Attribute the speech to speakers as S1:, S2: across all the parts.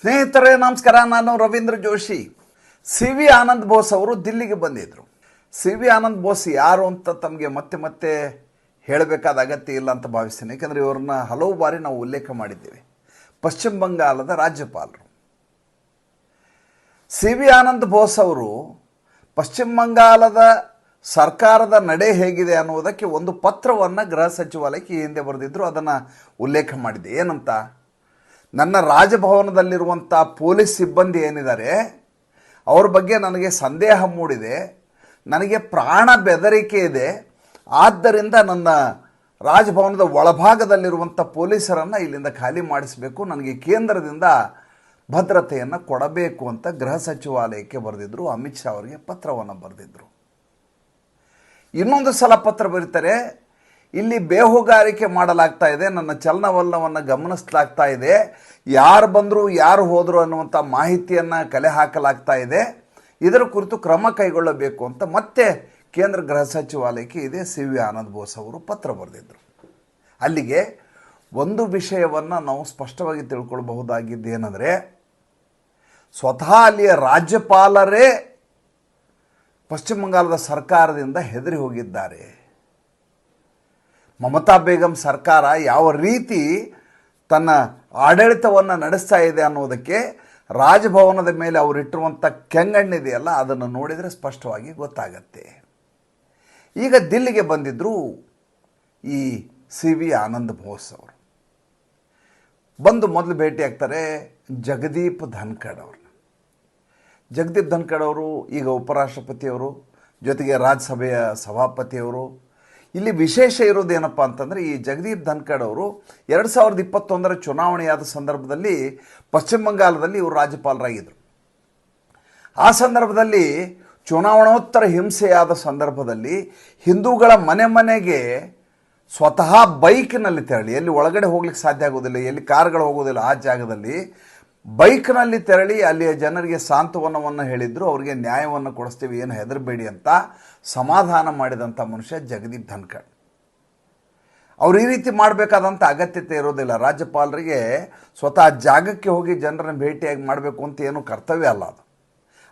S1: ಸ್ನೇಹಿತರೇ, ನಮಸ್ಕಾರ. ನಾನು ರವೀಂದ್ರ ಜೋಶಿ. ಸಿ ವಿ ಆನಂದ್ ಬೋಸ್ ಅವರು ದಿಲ್ಲಿಗೆ ಬಂದಿದ್ದರು ಸಿ ವಿ ಆನಂದ್ ಬೋಸ್ ಯಾರು ಅಂತ ತಮಗೆ ಮತ್ತೆ ಮತ್ತೆ ಹೇಳಬೇಕಾದ ಅಗತ್ಯ ಇಲ್ಲ ಅಂತ ಭಾವಿಸ್ತೇನೆ. ಯಾಕಂದರೆ ಇವ್ರನ್ನ ಹಲವು ಬಾರಿ ನಾವು ಉಲ್ಲೇಖ ಮಾಡಿದ್ದೇವೆ. ಪಶ್ಚಿಮ ಬಂಗಾಳದ ರಾಜ್ಯಪಾಲರು. ಸಿ ವಿ ಆನಂದ್ ಬೋಸ್ ಅವರು ಪಶ್ಚಿಮ ಬಂಗಾಳದ ಸರ್ಕಾರದ ನಡೆ ಹೇಗಿದೆ ಅನ್ನುವುದಕ್ಕೆ ಒಂದು ಪತ್ರವನ್ನು ಗೃಹ ಸಚಿವಾಲಯಕ್ಕೆ ಹಿಂದೆ ಬರೆದಿದ್ದರು ಅದನ್ನು ಉಲ್ಲೇಖ ಮಾಡಿದೆ ಏನಂತ? ನನ್ನ ರಾಜಭವನದಲ್ಲಿರುವಂಥ ಪೊಲೀಸ್ ಸಿಬ್ಬಂದಿ ಏನಿದ್ದಾರೆ, ಅವ್ರ ಬಗ್ಗೆ ನನಗೆ ಸಂದೇಹ ಮೂಡಿದೆ, ನನಗೆ ಪ್ರಾಣ ಬೆದರಿಕೆ ಇದೆ. ಆದ್ದರಿಂದ ನನ್ನ ರಾಜಭವನದ ಒಳಭಾಗದಲ್ಲಿರುವಂಥ ಪೊಲೀಸರನ್ನು ಇಲ್ಲಿಂದ ಖಾಲಿ ಮಾಡಿಸಬೇಕು, ನನಗೆ ಕೇಂದ್ರದಿಂದ ಭದ್ರತೆಯನ್ನು ಕೊಡಬೇಕು ಅಂತ ಗೃಹ ಸಚಿವಾಲಯಕ್ಕೆ ಬರೆದಿದ್ದರು ಅಮಿತ್ ಶಾ ಅವರಿಗೆ ಪತ್ರವನ್ನು ಬರೆದಿದ್ದರು ಇನ್ನೊಂದು ಸಲ ಪತ್ರ ಬರೀತಾರೆ ಇಲ್ಲಿ ಬೇಹುಗಾರಿಕೆ ಮಾಡಲಾಗ್ತಾ ಇದೆ, ನನ್ನ ಚಲನವಲನವನ್ನು ಗಮನಿಸಲಾಗ್ತಾ ಇದೆ. ಯಾರು ಬಂದರು, ಯಾರು ಹೋದರು ಅನ್ನುವಂಥ ಮಾಹಿತಿಯನ್ನು ಕಲೆ ಹಾಕಲಾಗ್ತಾ ಇದೆ. ಇದರ ಕುರಿತು ಕ್ರಮ ಕೈಗೊಳ್ಳಬೇಕು ಅಂತ ಮತ್ತೆ ಕೇಂದ್ರ ಗೃಹ ಸಚಿವಾಲಯಕ್ಕೆ ಇದೇ ಸಿ ವಿ ಆನಂದ್ ಬೋಸ್ ಅವರು ಪತ್ರ ಬರೆದಿದ್ದರು ಅಲ್ಲಿಗೆ ಒಂದು ವಿಷಯವನ್ನು ನಾವು ಸ್ಪಷ್ಟವಾಗಿ ತಿಳ್ಕೊಳ್ಬಹುದಾಗಿದ್ದೇನೆಂದರೆ ಸ್ವತಃ ಅಲ್ಲಿಯ ರಾಜ್ಯಪಾಲರೇ ಪಶ್ಚಿಮ ಬಂಗಾಳದ ಸರ್ಕಾರದಿಂದ ಹೆದರಿ ಹೋಗಿದ್ದಾರೆ. ಮಮತಾ ಬೇಗಂ ಸರ್ಕಾರ ಯಾವ ರೀತಿ ತನ್ನ ಆಡಳಿತವನ್ನು ನಡೆಸ್ತಾ ಇದೆ ಅನ್ನೋದಕ್ಕೆ ರಾಜಭವನದ ಮೇಲೆ ಅವರಿಟ್ಟಿರುವಂಥ ಕೆಂಗಣ್ಣಿದೆಯಲ್ಲ, ಅದನ್ನು ನೋಡಿದರೆ ಸ್ಪಷ್ಟವಾಗಿ ಗೊತ್ತಾಗತ್ತೆ. ಈಗ ದಿಲ್ಲಿಗೆ ಬಂದಿದ್ದರು ಈ ಸಿ ವಿ ಆನಂದ್ ಬೋಸ್ ಅವರು. ಬಂದು ಮೊದಲು ಭೇಟಿ ಆಗ್ತಾರೆ ಜಗದೀಪ್ ಧನ್ಖಡ್ ಅವ್ರನ್ನ. ಜಗದೀಪ್ ಧನ್ಖಡ್ ಅವರು, ಈಗ ಉಪರಾಷ್ಟ್ರಪತಿಯವರು ಜೊತೆಗೆ ರಾಜ್ಯಸಭೆಯ ಸಭಾಪತಿಯವರು ಇಲ್ಲಿ ವಿಶೇಷ ಇರೋದೇನಪ್ಪ ಅಂತಂದರೆ ಈ ಜಗದೀಪ್ ಧನ್ಕಡ್ ಅವರು ಎರಡು ಸಾವಿರದ ಇಪ್ಪತ್ತೊಂದರ ಚುನಾವಣೆಯಾದ ಸಂದರ್ಭದಲ್ಲಿ ಪಶ್ಚಿಮ ಬಂಗಾಲದಲ್ಲಿ ಇವರು ರಾಜ್ಯಪಾಲರಾಗಿದ್ದರು ಆ ಸಂದರ್ಭದಲ್ಲಿ ಚುನಾವಣೋತ್ತರ ಹಿಂಸೆಯಾದ ಸಂದರ್ಭದಲ್ಲಿ ಹಿಂದೂಗಳ ಮನೆ ಮನೆಗೆ ಸ್ವತಃ ಬೈಕ್ನಲ್ಲಿ ತೆರಳಿ, ಎಲ್ಲಿ ಒಳಗಡೆ ಹೋಗ್ಲಿಕ್ಕೆ ಸಾಧ್ಯ ಆಗೋದಿಲ್ಲ ಎಲ್ಲಿ ಕಾರ್ಗಳು ಹೋಗೋದಿಲ್ಲ ಆ ಜಾಗದಲ್ಲಿ ಬೈಕ್ನಲ್ಲಿ ತೆರಳಿ ಅಲ್ಲಿಯ ಜನರಿಗೆ ಸಾಂತ್ವನವನ್ನು ಹೇಳಿದ್ರು, ಅವರಿಗೆ ನ್ಯಾಯವನ್ನು ಕೊಡಿಸ್ತೀವಿ, ಏನು ಹೆದರಬೇಡಿ ಅಂತ ಸಮಾಧಾನ ಮಾಡಿದಂಥ ಮನುಷ್ಯ ಜಗದೀಪ್ ಧನ್ಕಡ್ ಅವ್ರು ಈ ರೀತಿ ಮಾಡಬೇಕಾದಂಥ ಅಗತ್ಯತೆ ಇರೋದಿಲ್ಲ. ರಾಜ್ಯಪಾಲರಿಗೆ ಸ್ವತಃ ಜಾಗಕ್ಕೆ ಹೋಗಿ ಜನರನ್ನು ಭೇಟಿಯಾಗಿ ಮಾಡಬೇಕು ಅಂತ ಏನು ಕರ್ತವ್ಯ ಅಲ್ಲ ಅದು.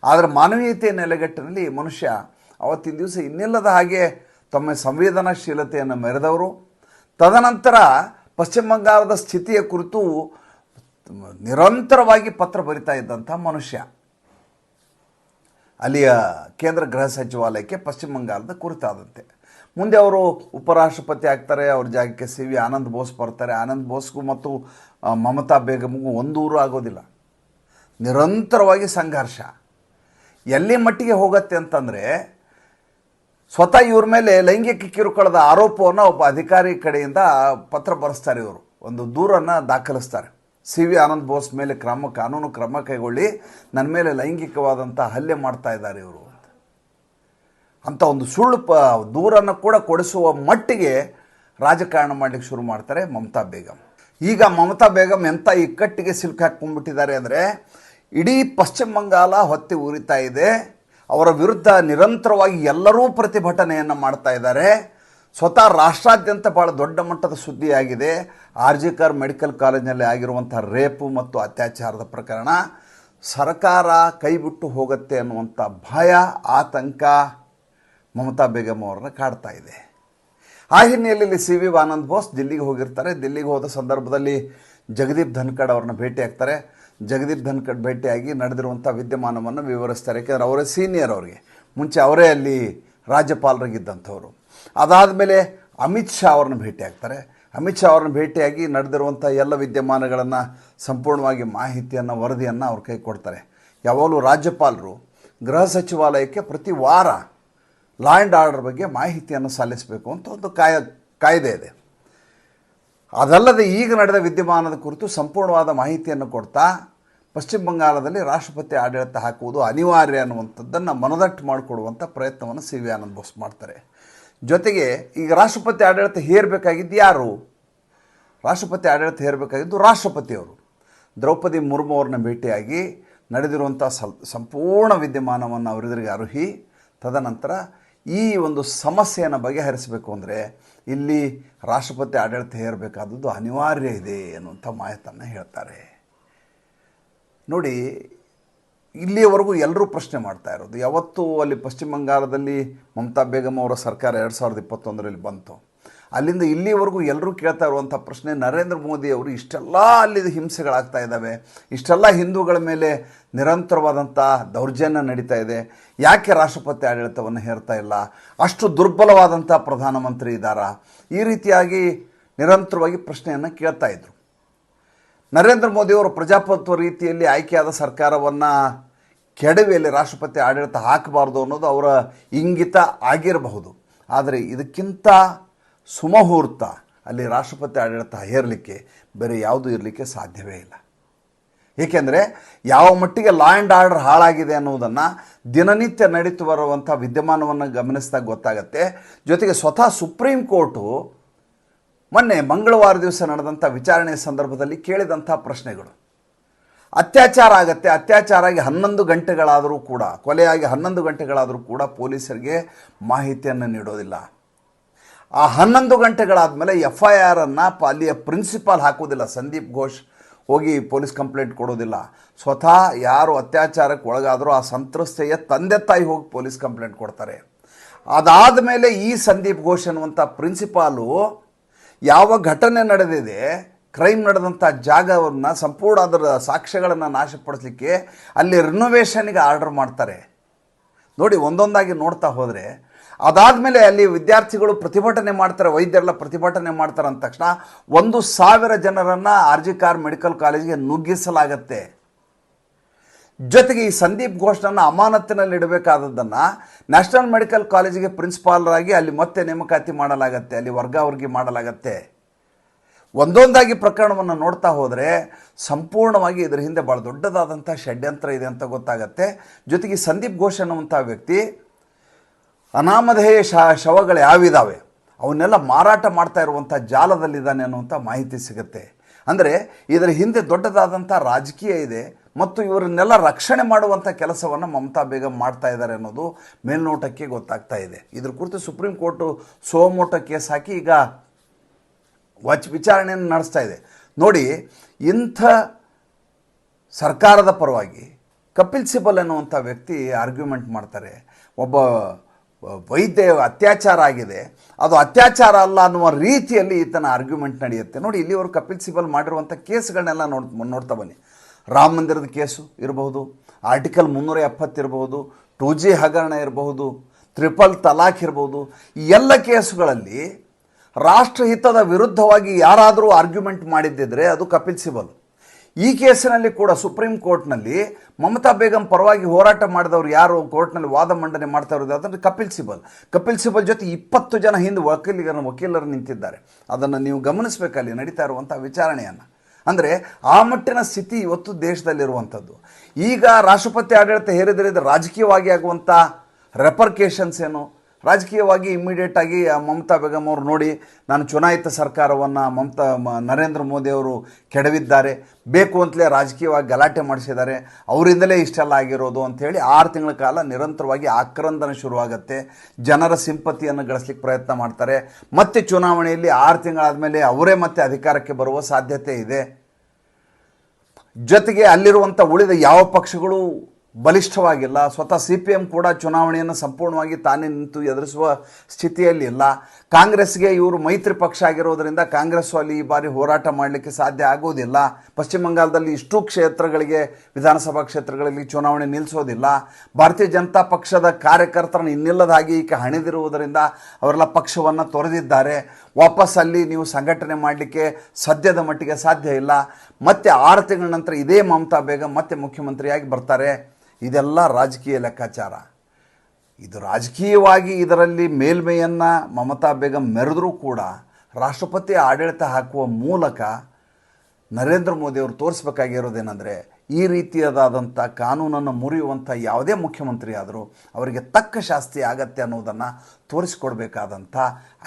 S1: ಆದರೆ ಮಾನವೀಯತೆ ನೆಲೆಗಟ್ಟಿನಲ್ಲಿ ಮನುಷ್ಯ ಅವತ್ತಿನ ದಿವಸ ಇನ್ನಿಲ್ಲದ ಹಾಗೆ ತಮ್ಮ ಸಂವೇದನಾಶೀಲತೆಯನ್ನು ಮೆರೆದವರು. ತದನಂತರ ಪಶ್ಚಿಮ ಬಂಗಾಳದ ಸ್ಥಿತಿಯ ಕುರಿತು ನಿರಂತರವಾಗಿ ಪತ್ರ ಬರಿತಾ ಇದ್ದಂಥ ಮನುಷ್ಯ. ಅಲ್ಲಿಯ ಕೇಂದ್ರ ಗೃಹ ಸಚಿವಾಲಯಕ್ಕೆ ಪಶ್ಚಿಮ ಬಂಗಾಳದ ಕುರಿತಾದಂತೆ. ಮುಂದೆ ಅವರು ಉಪರಾಷ್ಟ್ರಪತಿ ಆಗ್ತಾರೆ, ಅವ್ರ ಜಾಗಕ್ಕೆ ಸಿ ವಿ ಆನಂದ್ ಬೋಸ್ ಬರ್ತಾರೆ. ಆನಂದ್ ಬೋಸ್ಗೂ ಮತ್ತು ಮಮತಾ ಬೇಗಮ್ಗೂ ಒಂದೂರು ಆಗೋದಿಲ್ಲ. ನಿರಂತರವಾಗಿ ಸಂಘರ್ಷ. ಎಲ್ಲಿ ಮಟ್ಟಿಗೆ ಹೋಗತ್ತೆ ಅಂತಂದರೆ, ಸ್ವತಃ ಇವ್ರ ಮೇಲೆ ಲೈಂಗಿಕ ಕಿರುಕುಳದ ಆರೋಪವನ್ನು ಒಬ್ಬ ಅಧಿಕಾರಿ ಕಡೆಯಿಂದ ಪತ್ರ ಬರೆಸ್ತಾರೆ ಇವರು. ಒಂದು ದೂರನ್ನು ದಾಖಲಿಸ್ತಾರೆ. ಸಿ ವಿ ಆನಂದ್ ಬೋಸ್ ಮೇಲೆ ಕ್ರಮ, ಕಾನೂನು ಕ್ರಮ ಕೈಗೊಳ್ಳಿ ನನ್ನ ಮೇಲೆ ಲೈಂಗಿಕವಾದಂಥ ಹಲ್ಲೆ ಮಾಡ್ತಾ ಇದ್ದಾರೆ ಇವರು ಅಂತ. ಅಂತ ಒಂದು ಸುಳ್ಳು ಪ, ದೂರನ್ನು ಕೂಡ ಕೊಡಿಸುವ ಮಟ್ಟಿಗೆ ರಾಜಕಾರಣ ಮಾಡಲಿಕ್ಕೆ ಶುರು ಮಾಡ್ತಾರೆ ಮಮತಾ ಬೇಗಂ. ಈಗ ಮಮತಾ ಬೇಗಂ ಎಂಥ ಇಕ್ಕಟ್ಟಿಗೆ ಸಿಲುಕಿ ಹಾಕ್ಕೊಂಡ್ಬಿಟ್ಟಿದ್ದಾರೆ ಅಂದರೆ, ಇಡೀ ಪಶ್ಚಿಮ ಬಂಗಾಲ ಹೊತ್ತಿ ಉರಿತಾ ಇದೆ, ಅವರ ವಿರುದ್ಧ ನಿರಂತರವಾಗಿ ಎಲ್ಲರೂ ಪ್ರತಿಭಟನೆಯನ್ನು ಮಾಡ್ತಾ ಇದ್ದಾರೆ ಸ್ವತಃ ರಾಷ್ಟ್ರಾದ್ಯಂತ ಭಾಳ ದೊಡ್ಡ ಮಟ್ಟದ ಸುದ್ದಿಯಾಗಿದೆ. ಆರ್ ಜಿ ಕಾರ್ ಮೆಡಿಕಲ್ ಕಾಲೇಜಿನಲ್ಲಿ ಆಗಿರುವಂಥ ರೇಪು ಮತ್ತು ಅತ್ಯಾಚಾರದ ಪ್ರಕರಣ. ಸರ್ಕಾರ ಕೈಬಿಟ್ಟು ಹೋಗುತ್ತೆ ಅನ್ನುವಂಥ ಭಯ, ಆತಂಕ ಮಮತಾ ಬೇಗಮ್ ಅವ್ರನ್ನ ಕಾಡ್ತಾ ಇದೆ. ಆ ಹಿನ್ನೆಲೆಯಲ್ಲಿ ಸಿ ವಿ ಆನಂದ್ ಬೋಸ್ ದಿಲ್ಲಿಗೆ ಹೋಗಿರ್ತಾರೆ. ದಿಲ್ಲಿಗೆ ಹೋದ ಸಂದರ್ಭದಲ್ಲಿ ಜಗದೀಪ್ ಧನ್ಕಡ್ ಅವ್ರನ್ನ ಭೇಟಿ ಆಗ್ತಾರೆ. ಜಗದೀಪ್ ಧನ್ಕಡ್ ಭೇಟಿಯಾಗಿ ನಡೆದಿರುವಂಥ ವಿದ್ಯಮಾನವನ್ನು ವಿವರಿಸ್ತಾರೆ. ಯಾಕೆಂದರೆ ಅವರೇ ಸೀನಿಯರ್ ಅವರಿಗೆ. ಮುಂಚೆ ಅವರೇ ಅಲ್ಲಿ ರಾಜ್ಯಪಾಲರಾಗಿದ್ದಂಥವ್ರು. ಅದಾದಮೇಲೆ ಅಮಿತ್ ಶಾ ಅವ್ರನ್ನ ಭೇಟಿ ಆಗ್ತಾರೆ ಅಮಿತ್ ಶಾ ಅವ್ರನ್ನ ಭೇಟಿಯಾಗಿ ನಡೆದಿರುವಂಥ ಎಲ್ಲ ವಿದ್ಯಮಾನಗಳನ್ನು ಸಂಪೂರ್ಣವಾಗಿ ಮಾಹಿತಿಯನ್ನು, ವರದಿಯನ್ನು ಅವ್ರ ಕೈ ಕೊಡ್ತಾರೆ. ಯಾವಾಗಲೂ ರಾಜ್ಯಪಾಲರು ಗೃಹ ಸಚಿವಾಲಯಕ್ಕೆ ಪ್ರತಿ ವಾರ ಲಾ ಆ್ಯಂಡ್ ಆರ್ಡರ್ ಬಗ್ಗೆ ಮಾಹಿತಿಯನ್ನು ಸಲ್ಲಿಸಬೇಕು ಅಂತ ಒಂದು ಕಾಯ, ಕಾಯ್ದೆ ಇದೆ. ಅದಲ್ಲದೆ ಈಗ ನಡೆದ ವಿದ್ಯಮಾನದ ಕುರಿತು ಸಂಪೂರ್ಣವಾದ ಮಾಹಿತಿಯನ್ನು ಕೊಡ್ತಾ ಪಶ್ಚಿಮ ಬಂಗಾಳದಲ್ಲಿ ರಾಷ್ಟ್ರಪತಿ ಆಡಳಿತ ಹಾಕುವುದು ಅನಿವಾರ್ಯ ಅನ್ನುವಂಥದ್ದನ್ನು ಮನದಟ್ಟು ಮಾಡಿಕೊಡುವಂಥ ಪ್ರಯತ್ನವನ್ನು ಸಿ ವಿ ಆನಂದ್ ಬೋಸ್ ಮಾಡ್ತಾರೆ. ಜೊತೆಗೆ ಈಗ ರಾಷ್ಟ್ರಪತಿ ಆಡಳಿತ ಹೇರಬೇಕಾಗಿದ್ದು ಯಾರು? ರಾಷ್ಟ್ರಪತಿ ಆಡಳಿತ ಹೇರಬೇಕಾಗಿದ್ದು ರಾಷ್ಟ್ರಪತಿಯವರು. ದ್ರೌಪದಿ ಮುರ್ಮು ಅವ್ರನ್ನ ಭೇಟಿಯಾಗಿ ನಡೆದಿರುವಂಥ ಸಂಪೂರ್ಣ ವಿದ್ಯಮಾನವನ್ನು ಅವರೆದುರಿಗೆ ಅರುಹಿ. ತದನಂತರ ಈ ಒಂದು ಸಮಸ್ಯೆಯನ್ನು ಬಗೆಹರಿಸಬೇಕು ಅಂದರೆ ಇಲ್ಲಿ ರಾಷ್ಟ್ರಪತಿ ಆಡಳಿತ ಹೇರಬೇಕಾದದ್ದು ಅನಿವಾರ್ಯ ಇದೆ ಅನ್ನುವಂಥ ಮಾಹಿತಿಯನ್ನು ಹೇಳ್ತಾರೆ. ನೋಡಿ, ಇಲ್ಲಿಯವರೆಗೂ ಎಲ್ಲರೂ ಪ್ರಶ್ನೆ ಮಾಡ್ತಾ ಇರೋದು. ಯಾವತ್ತು ಅಲ್ಲಿ ಪಶ್ಚಿಮ ಬಂಗಾಳದಲ್ಲಿ ಮಮತಾ ಬೇಗಮ್ ಅವರ ಸರ್ಕಾರ ಎರಡು ಸಾವಿರದ ಇಪ್ಪತ್ತೊಂದರಲ್ಲಿ ಬಂತು. ಅಲ್ಲಿಂದ ಇಲ್ಲಿವರೆಗೂ ಎಲ್ಲರೂ ಕೇಳ್ತಾ ಇರುವಂಥ ಪ್ರಶ್ನೆ, ನರೇಂದ್ರ ಮೋದಿ ಅವರು ಇಷ್ಟೆಲ್ಲ ಅಲ್ಲಿ ಹಿಂಸೆಗಳಾಗ್ತಾ ಇದ್ದಾವೆ. ಇಷ್ಟೆಲ್ಲ ಹಿಂದೂಗಳ ಮೇಲೆ ನಿರಂತರವಾದಂಥ ದೌರ್ಜನ್ಯ ನಡೀತಾ ಇದೆ. ಯಾಕೆ ರಾಷ್ಟ್ರಪತಿ ಆಡಳಿತವನ್ನು ಹೇರ್ತಾ ಇಲ್ಲ? ಅಷ್ಟು ದುರ್ಬಲವಾದಂಥ ಪ್ರಧಾನಮಂತ್ರಿ ಇದ್ದಾರಾ? ಈ ರೀತಿಯಾಗಿ ನಿರಂತರವಾಗಿ ಪ್ರಶ್ನೆಯನ್ನು ಕೇಳ್ತಾ ಇದ್ರು. ನರೇಂದ್ರ ಮೋದಿಯವರು ಪ್ರಜಾಪ್ರಭುತ್ವ ರೀತಿಯಲ್ಲಿ ಆಯ್ಕೆಯಾದ ಸರ್ಕಾರವನ್ನು ಕೆಡವಿಯಲ್ಲಿ ರಾಷ್ಟ್ರಪತಿ ಆಡಳಿತ ಹಾಕಬಾರ್ದು ಅನ್ನೋದು ಅವರ ಇಂಗಿತ ಆಗಿರಬಹುದು. ಆದರೆ ಇದಕ್ಕಿಂತ ಸುಮಹೂರ್ತ ಅಲ್ಲಿ ರಾಷ್ಟ್ರಪತಿ ಆಡಳಿತ ಹೇರಲಿಕ್ಕೆ ಬೇರೆ ಯಾವುದೂ ಇರಲಿಕ್ಕೆ ಸಾಧ್ಯವೇ ಇಲ್ಲ. ಏಕೆಂದರೆ ಯಾವ ಮಟ್ಟಿಗೆ ಲಾ ಆ್ಯಂಡ್ ಆರ್ಡರ್ ಹಾಳಾಗಿದೆ ಅನ್ನೋದನ್ನು ದಿನನಿತ್ಯ ನಡೀತು ಬರುವಂಥ ವಿದ್ಯಮಾನವನ್ನು ಗಮನಿಸಿದಾಗ ಗೊತ್ತಾಗತ್ತೆ. ಜೊತೆಗೆ ಸ್ವತಃ ಸುಪ್ರೀಂ ಕೋರ್ಟು ಮೊನ್ನೆ ಮಂಗಳವಾರ ದಿವಸ ನಡೆದಂಥ ವಿಚಾರಣೆ ಸಂದರ್ಭದಲ್ಲಿ ಕೇಳಿದಂಥ ಪ್ರಶ್ನೆಗಳು. ಅತ್ಯಾಚಾರ ಆಗತ್ತೆ, ಅತ್ಯಾಚಾರ ಆಗಿ ಹನ್ನೊಂದು ಗಂಟೆಗಳಾದರೂ ಕೂಡ, ಕೊಲೆಯಾಗಿ ಹನ್ನೊಂದು ಗಂಟೆಗಳಾದರೂ ಕೂಡ ಪೊಲೀಸರಿಗೆ ಮಾಹಿತಿಯನ್ನು ನೀಡೋದಿಲ್ಲ. ಆ ಹನ್ನೊಂದು ಗಂಟೆಗಳಾದಮೇಲೆ ಎಫ್ ಐ ಆರನ್ನು ಅಲ್ಲಿಯ ಪ್ರಿನ್ಸಿಪಾಲ್ ಹಾಕೋದಿಲ್ಲ, ಸಂದೀಪ್ ಘೋಷ್ ಹೋಗಿ ಪೊಲೀಸ್ ಕಂಪ್ಲೇಂಟ್ ಕೊಡೋದಿಲ್ಲ. ಸ್ವತಃ ಯಾರು ಅತ್ಯಾಚಾರಕ್ಕೆ ಒಳಗಾದರೂ ಆ ಸಂತ್ರಸ್ತೆಯ ತಂದೆ ತಾಯಿ ಹೋಗಿ ಪೊಲೀಸ್ ಕಂಪ್ಲೇಂಟ್ ಕೊಡ್ತಾರೆ. ಅದಾದ ಮೇಲೆ ಈ ಸಂದೀಪ್ ಘೋಷ್ ಅನ್ನುವಂಥ ಪ್ರಿನ್ಸಿಪಾಲು ಯಾವ ಘಟನೆ ನಡೆದಿದೆ ಕ್ರೈಮ್ ನಡೆದಂಥ ಜಾಗವನ್ನು ಸಂಪೂರ್ಣ ಅದರ ಸಾಕ್ಷ್ಯಗಳನ್ನು ನಾಶಪಡಿಸಲಿಕ್ಕೆ ಅಲ್ಲಿ ರಿನೋವೇಷನ್ಗೆ ಆರ್ಡರ್ ಮಾಡ್ತಾರೆ. ನೋಡಿ, ಒಂದೊಂದಾಗಿ ನೋಡ್ತಾ ಹೋದರೆ, ಅದಾದಮೇಲೆ ಅಲ್ಲಿ ವಿದ್ಯಾರ್ಥಿಗಳು ಪ್ರತಿಭಟನೆ ಮಾಡ್ತಾರೆ, ವೈದ್ಯರೆಲ್ಲ ಪ್ರತಿಭಟನೆ ಮಾಡ್ತಾರೆ ಅಂದ ತಕ್ಷಣ ಒಂದು ಸಾವಿರ ಜನರನ್ನು ಆರ್ ಜಿ ಕಾರ್ ಮೆಡಿಕಲ್ ಕಾಲೇಜಿಗೆ ನುಗ್ಗಿಸಲಾಗತ್ತೆ. ಜೊತೆಗೆ ಈ ಸಂದೀಪ್ ಘೋಷ್ನನ್ನು ಅಮಾನತ್ತಿನಲ್ಲಿ ಇಡಬೇಕಾದದ್ದನ್ನು ನ್ಯಾಷನಲ್ ಮೆಡಿಕಲ್ ಕಾಲೇಜಿಗೆ ಪ್ರಿನ್ಸಿಪಾಲರಾಗಿ ಅಲ್ಲಿ ಮತ್ತೆ ನೇಮಕಾತಿ ಮಾಡಲಾಗತ್ತೆ, ಅಲ್ಲಿ ವರ್ಗಾವರ್ಗಿ ಮಾಡಲಾಗತ್ತೆ. ಒಂದೊಂದಾಗಿ ಪ್ರಕರಣವನ್ನು ನೋಡ್ತಾ ಹೋದರೆ ಸಂಪೂರ್ಣವಾಗಿ ಇದರ ಹಿಂದೆ ಭಾಳ ದೊಡ್ಡದಾದಂಥ ಷಡ್ಯಂತ್ರ ಇದೆ ಅಂತ ಗೊತ್ತಾಗತ್ತೆ. ಜೊತೆಗೆ ಸಂದೀಪ್ ಘೋಷ್ ಅನ್ನುವಂಥ ವ್ಯಕ್ತಿ ಅನಾಮಧೇಯ ಶ ಶವಗಳು ಯಾವಿದ್ದಾವೆ ಅವನ್ನೆಲ್ಲ ಮಾರಾಟ ಮಾಡ್ತಾ ಇರುವಂಥ ಜಾಲದಲ್ಲಿದ್ದಾನೆ ಅನ್ನುವಂಥ ಮಾಹಿತಿ ಸಿಗುತ್ತೆ. ಅಂದರೆ ಇದರ ಹಿಂದೆ ದೊಡ್ಡದಾದಂಥ ರಾಜಕೀಯ ಇದೆ ಮತ್ತು ಇವರನ್ನೆಲ್ಲ ರಕ್ಷಣೆ ಮಾಡುವಂಥ ಕೆಲಸವನ್ನು ಮಮತಾ ಬೇಗಂ ಮಾಡ್ತಾ ಇದ್ದಾರೆ ಅನ್ನೋದು ಮೇಲ್ನೋಟಕ್ಕೆ ಗೊತ್ತಾಗ್ತಾ ಇದೆ. ಇದ್ರ ಕುರಿತು supreme court suo motu case ಹಾಕಿ ಈಗ ವಚ್ ವಿಚಾರಣೆಯನ್ನು ನಡೆಸ್ತಾ ಇದೆ. ನೋಡಿ, ಇಂಥ ಸರ್ಕಾರದ ಪರವಾಗಿ ಕಪಿಲ್ ಸಿಬಲ್ ಅನ್ನುವಂಥ ವ್ಯಕ್ತಿ ಆರ್ಗ್ಯುಮೆಂಟ್ ಮಾಡ್ತಾರೆ. ಒಬ್ಬ ವೈದ್ಯ ಅತ್ಯಾಚಾರ ಆಗಿದೆ. ಅದು ಅತ್ಯಾಚಾರ ಅಲ್ಲ ಅನ್ನುವ ರೀತಿಯಲ್ಲಿ ಈತನ ಆರ್ಗ್ಯುಮೆಂಟ್ ನಡೆಯುತ್ತೆ. ನೋಡಿ ಇಲ್ಲಿವರು ಕಪಿಲ್ ಸಿಬಲ್ ಮಾಡಿರುವಂಥ ಕೇಸ್ಗಳನ್ನೆಲ್ಲ ನೋಡ್, ನೋಡ್ತಾ ಬನ್ನಿ. ರಾಮ ಮಂದಿರದ ಕೇಸು ಇರಬಹುದು ಆರ್ಟಿಕಲ್ ಮುನ್ನೂರ ಎಪ್ಪತ್ತಿರಬಹುದು ಟು ಜಿ ಹಗರಣ ಇರಬಹುದು ತ್ರಿಪಲ್ ತಲಾಖ್ ಇರಬಹುದು, ಈ ಎಲ್ಲ ಕೇಸುಗಳಲ್ಲಿ ರಾಷ್ಟ್ರಹಿತದ ವಿರುದ್ಧವಾಗಿ ಯಾರಾದರೂ ಆರ್ಗ್ಯುಮೆಂಟ್ ಮಾಡಿದ್ದಿದ್ರೆ ಅದು ಕಪಿಲ್ ಸಿಬಲ್. ಈ ಕೇಸಿನಲ್ಲಿ ಕೂಡ ಸುಪ್ರೀಂ ಕೋರ್ಟ್ನಲ್ಲಿ ಮಮತಾ ಬೇಗಂ ಪರವಾಗಿ ಹೋರಾಟ ಮಾಡಿದವರು ಯಾರು, ಕೋರ್ಟ್ನಲ್ಲಿ ವಾದ ಮಂಡನೆ ಮಾಡ್ತಾ ಇರೋದು ಅದನ್ನು ಕಪಿಲ್ ಸಿಬಲ್. ಕಪಿಲ್ ಸಿಬಲ್ ಜೊತೆ ಇಪ್ಪತ್ತು ಜನ ಹಿಂದೆ ವಕೀಲಿಗರ ವಕೀಲರು ನಿಂತಿದ್ದಾರೆ. ಅದನ್ನು ನೀವು ಗಮನಿಸಬೇಕಲ್ಲಿ, ನಡೀತಾ ಇರುವಂಥ ವಿಚಾರಣೆಯನ್ನು. ಅಂದರೆ ಆ ಮಟ್ಟಿನ ಸ್ಥಿತಿ ಇವತ್ತು ದೇಶದಲ್ಲಿರುವಂಥದ್ದು. ಈಗ ರಾಷ್ಟ್ರಪತಿ ಆಡಳಿತ ಹೇರಿದರೆ ರಾಜಕೀಯವಾಗಿ ಆಗುವಂಥ ರೆಪರ್ಕೇಷನ್ಸ್ ಏನು? ರಾಜಕೀಯವಾಗಿ ಇಮ್ಮಿಡಿಯೇಟ್ ಆಗಿ ಮಮತಾ ಬೇಗಂ ಅವರು ನೋಡಿ, ನಾನು ಚುನಾಯಿತ ಸರ್ಕಾರವನ್ನು ಮಮತಾ ನರೇಂದ್ರ ಮೋದಿ ಅವರು ಕೆಡವಿದ್ದಾರೆ. ಬೇಕು ಅಂತಲೇ ರಾಜಕೀಯವಾಗಿ ಗಲಾಟೆ ಮಾಡಿಸಿದ್ದಾರೆ. ಅವರಿಂದಲೇ ಇಷ್ಟೆಲ್ಲ ಆಗಿರೋದು ಅಂಥೇಳಿ ಆರು ತಿಂಗಳ ಕಾಲ ನಿರಂತರವಾಗಿ ಆಕ್ರಂದನ ಶುರುವಾಗುತ್ತೆ. ಜನರ ಸಿಂಪತಿಯನ್ನು ಗಳಿಸ್ಲಿಕ್ಕೆ ಪ್ರಯತ್ನ ಮಾಡ್ತಾರೆ. ಮತ್ತೆ ಚುನಾವಣೆಯಲ್ಲಿ ಆರು ತಿಂಗಳಾದಮೇಲೆ ಅವರೇ ಮತ್ತೆ ಅಧಿಕಾರಕ್ಕೆ ಬರುವ ಸಾಧ್ಯತೆ ಇದೆ. ಜೊತೆಗೆ ಅಲ್ಲಿರುವಂಥ ಉಳಿದ ಯಾವ ಪಕ್ಷಗಳು ಬಲಿಷ್ಠವಾಗಿಲ್ಲ. ಸ್ವತಃ ಸಿ ಪಿ ಎಂ ಕೂಡ ಚುನಾವಣೆಯನ್ನು ಸಂಪೂರ್ಣವಾಗಿ ತಾನೇ ನಿಂತು ಎದುರಿಸುವ ಸ್ಥಿತಿಯಲ್ಲಿಲ್ಲ. ಕಾಂಗ್ರೆಸ್ಗೆ ಇವರು ಮೈತ್ರಿ ಪಕ್ಷ ಆಗಿರೋದರಿಂದ ಕಾಂಗ್ರೆಸ್ ಅಲ್ಲಿ ಈ ಬಾರಿ ಹೋರಾಟ ಮಾಡಲಿಕ್ಕೆ ಸಾಧ್ಯ ಆಗೋದಿಲ್ಲ. ಪಶ್ಚಿಮ ಬಂಗಾಳದಲ್ಲಿ ಇಷ್ಟು ಕ್ಷೇತ್ರಗಳಿಗೆ, ವಿಧಾನಸಭಾ ಕ್ಷೇತ್ರಗಳಲ್ಲಿ ಚುನಾವಣೆ ನಿಲ್ಲಿಸೋದಿಲ್ಲ ಭಾರತೀಯ ಜನತಾ ಪಕ್ಷದ ಕಾರ್ಯಕರ್ತರನ್ನು ಇನ್ನಿಲ್ಲದಾಗಿ ಈಕೆ ಹಣಿದಿರುವುದರಿಂದ ಅವರೆಲ್ಲ ಪಕ್ಷವನ್ನು ತೊರೆದಿದ್ದಾರೆ. ವಾಪಸ್ ಅಲ್ಲಿ ನೀವು ಸಂಘಟನೆ ಮಾಡಲಿಕ್ಕೆ ಸದ್ಯದ ಮಟ್ಟಿಗೆ ಸಾಧ್ಯ ಇಲ್ಲ. ಮತ್ತೆ ಆರು ತಿಂಗಳ ನಂತರ ಇದೇ ಮಮತಾ ಬೇಗ ಮತ್ತೆ ಮುಖ್ಯಮಂತ್ರಿಯಾಗಿ ಬರ್ತಾರೆ. ಇದೆಲ್ಲ ರಾಜಕೀಯ ಲೆಕ್ಕಾಚಾರ. ಇದು ರಾಜಕೀಯವಾಗಿ ಇದರಲ್ಲಿ ಮೇಲ್ಮೆಯನ್ನು ಮಮತಾ ಬೇಗಂ ಮೆರೆದರೂ ಕೂಡ ರಾಷ್ಟ್ರಪತಿ ಆಡಳಿತ ಹಾಕುವ ಮೂಲಕ ನರೇಂದ್ರ ಮೋದಿಯವರು ತೋರಿಸ್ಬೇಕಾಗಿರೋದೇನೆಂದರೆ ಈ ರೀತಿಯಾದಂಥ ಕಾನೂನನ್ನು ಮುರಿಯುವಂಥ ಯಾವುದೇ ಮುಖ್ಯಮಂತ್ರಿ ಆದರೂ ಅವರಿಗೆ ತಕ್ಕ ಶಾಸ್ತಿ ಆಗತ್ತೆ ಅನ್ನೋದನ್ನು ತೋರಿಸ್ಕೊಡ್ಬೇಕಾದಂಥ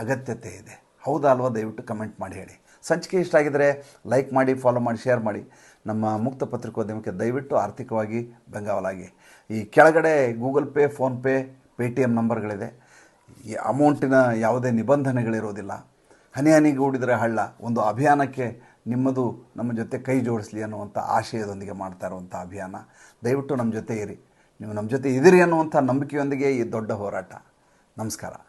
S1: ಅಗತ್ಯತೆ ಇದೆ. ಹೌದಾ ಅಲ್ವಾ ದಯವಿಟ್ಟು ಕಮೆಂಟ್ ಮಾಡಿ ಹೇಳಿ. ಸಂಚಿಕೆ ಇಷ್ಟ ಆಗಿದರೆ ಲೈಕ್ ಮಾಡಿ, ಫಾಲೋ ಮಾಡಿ, ಶೇರ್ ಮಾಡಿ. ನಮ್ಮ ಮುಕ್ತ ಪತ್ರಿಕೋದ್ಯಮಕ್ಕೆ ದಯವಿಟ್ಟು ಆರ್ಥಿಕವಾಗಿ ಬೆಂಗಾವಲಾಗಿ. ಈ ಕೆಳಗಡೆ Google Pay PhonePe pay T ನಂಬರ್ಗಳಿದೆ. ಈ ಅಮೌಂಟಿನ ಯಾವುದೇ ನಿಬಂಧನೆಗಳಿರೋದಿಲ್ಲ. ಹನಿ ಹನಿಗೂಡಿದರೆ ಹಳ್ಳ. ಒಂದು ಅಭಿಯಾನಕ್ಕೆ ನಿಮ್ಮದು ನಮ್ಮ ಜೊತೆ ಕೈ ಜೋಡಿಸ್ಲಿ ಅನ್ನುವಂಥ ಆಶಯದೊಂದಿಗೆ ಮಾಡ್ತಾ ಇರುವಂಥ ಅಭಿಯಾನ. ದಯವಿಟ್ಟು ನಮ್ಮ ಜೊತೆ ಇರಿ. ನೀವು ನಮ್ಮ ಜೊತೆ ಇದ್ದೀರಿ ಅನ್ನುವಂಥ ನಂಬಿಕೆಯೊಂದಿಗೆ ಈ ದೊಡ್ಡ ಹೋರಾಟ. ನಮಸ್ಕಾರ.